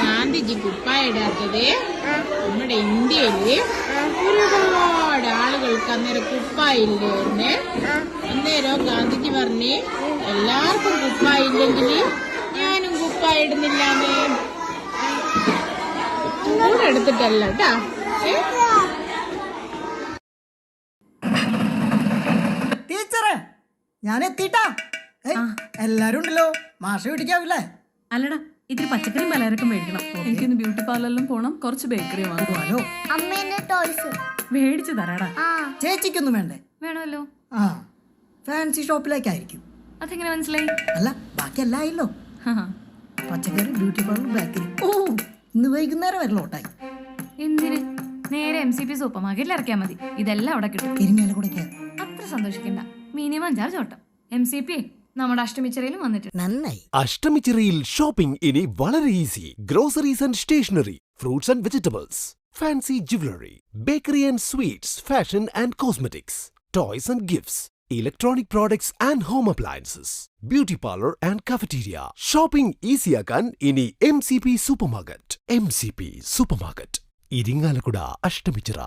ഗാന്ധിജി കുപ്പായിടാത്തത് നമ്മുടെ ഇന്ത്യയിൽ ഒരുപാട് ആളുകൾക്ക് അന്നേരം കുപ്പായില്ലായിരുന്നേ അന്നേരം ഗാന്ധിജി പറഞ്ഞ് എല്ലാവർക്കും കുപ്പായില്ലെങ്കിൽ ഞാനും കുപ്പായ ഇടുന്നില്ല കൂടെ എടുത്തിട്ടല്ല കേട്ടാ. ഞാൻ എത്തിട്ടാ എല്ലാരും ഉണ്ടല്ലോ. മാഷ പിടിക്കാവില്ലേ അല്ലടാ ഇത്തിരി പച്ചക്കറിയും പലചരക്കും മേടിക്കണം. എനിക്കൊന്ന് ബ്യൂട്ടി പാർലറിലും പോണം. കുറച്ച് ബേക്കറി വാങ്ങുവാലോ അമ്മേന്റെ ടോയ്സ്. മേടിച്ചു തരാടാ. ആ. ചേച്ചിക്കൊന്നും വേണ്ടേ? വേണമല്ലോ. ആ ഫാൻസി ഷോപ്പിലേക്കായിരിക്കും. അതെങ്ങനെ മനസ്സിലായി? അല്ല ബാക്കി എല്ലാം ആയല്ലോ പച്ചക്കറി ബ്യൂട്ടി പാർലർ ബേക്കറി. ഓ ഇന്ന് വൈകുന്നേരം വരെ ഓട്ടായി. എന്തിന്? നേരെ എം സി പി സൂപ്പർ മാർക്കറ്റിൽ ഇറക്കിയാൽ മതി. ഇതെല്ലാം അവിടെ കിട്ടും. അത്ര സന്തോഷിക്കണ്ട. മിനിമം ചാർജ് ഓട്ടം എം സി പി നമ്മുടെ അഷ്ടമിച്ചിറയിലും വന്നിട്ടുണ്ട്. നന്നായി. അഷ്ടമിച്ചിറയിൽ ഷോപ്പിംഗ് ഇനി വളരെ easy. Groceries and stationery fruits and vegetables fancy jewellery bakery and sweets fashion and cosmetics toys and gifts electronic products and home appliances beauty parlour and cafeteria shopping ഈസിയാക്കാൻ ഇനി M C P supermarket M C P super market Irinjalakuda Ashtamichira.